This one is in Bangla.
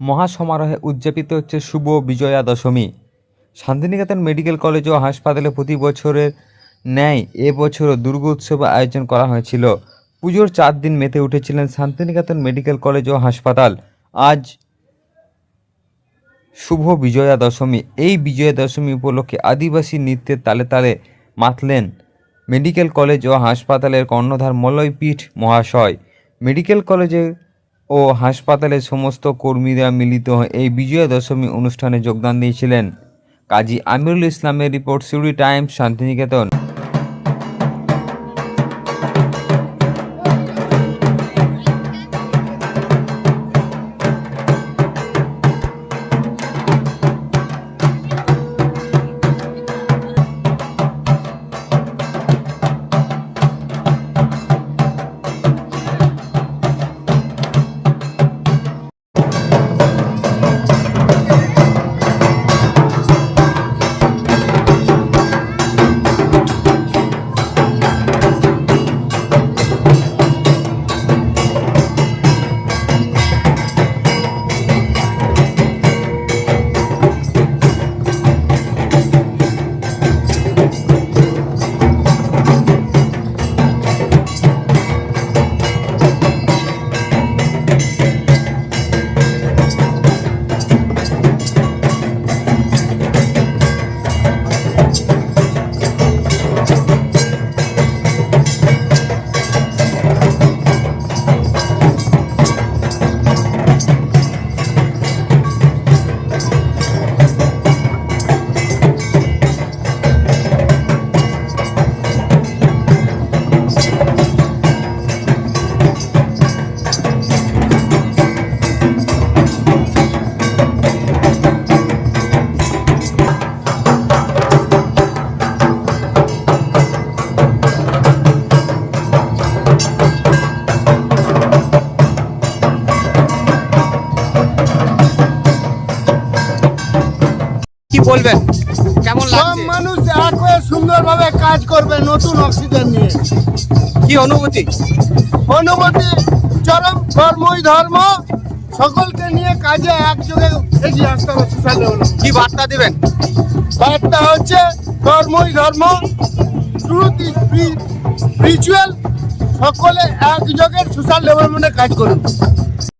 মহাসমারোহে উদযাপিত হচ্ছে শুভ বিজয়া দশমী। শান্তিনিকেতন মেডিকেল কলেজ ও হাসপাতালে প্রতি বছরের ন্যায় এবছরও দুর্গোৎসব আয়োজন করা হয়েছিল। পুজোর চার দিন মেতে উঠেছিলেন শান্তিনিকেতন মেডিকেল কলেজ ও হাসপাতাল। আজ শুভ বিজয়া দশমী। এই বিজয়া দশমী উপলক্ষে আদিবাসী নৃত্যের তালে তালে মাতলেন মেডিকেল কলেজ ও হাসপাতালের কর্ণধার মলয়পীঠ মহাশয়। মেডিকেল কলেজে ও হাসপাতালের সমস্ত কর্মীরা মিলিত এই বিজয়া দশমী অনুষ্ঠানে যোগদান দিয়েছিলেন। কাজী আমিরুল ইসলামের রিপোর্ট সিউড়ি টাইমস, শান্তিনিকেতন। বলবেন কেমন সব লাগছে? মানুষ এক হয়ে সুন্দরভাবে কাজ করবে নতুন অক্সিজেন নিয়ে। কি অনুভূতি? অনুমতি চরম কর্মই ধর্ম। সকলকে নিয়ে কাজে একযোগে এগিয়ে আসতে হবে সোশ্যাল ডেভেলপমেন্ট কি বার্তা দিবেন? বার্তা হচ্ছে কর্মই ধর্ম ট্রুথ ইজ স্পিরিচুয়াল সকলে একযোগে সোশ্যাল ডেভেলপমেন্টে কাজ করুন।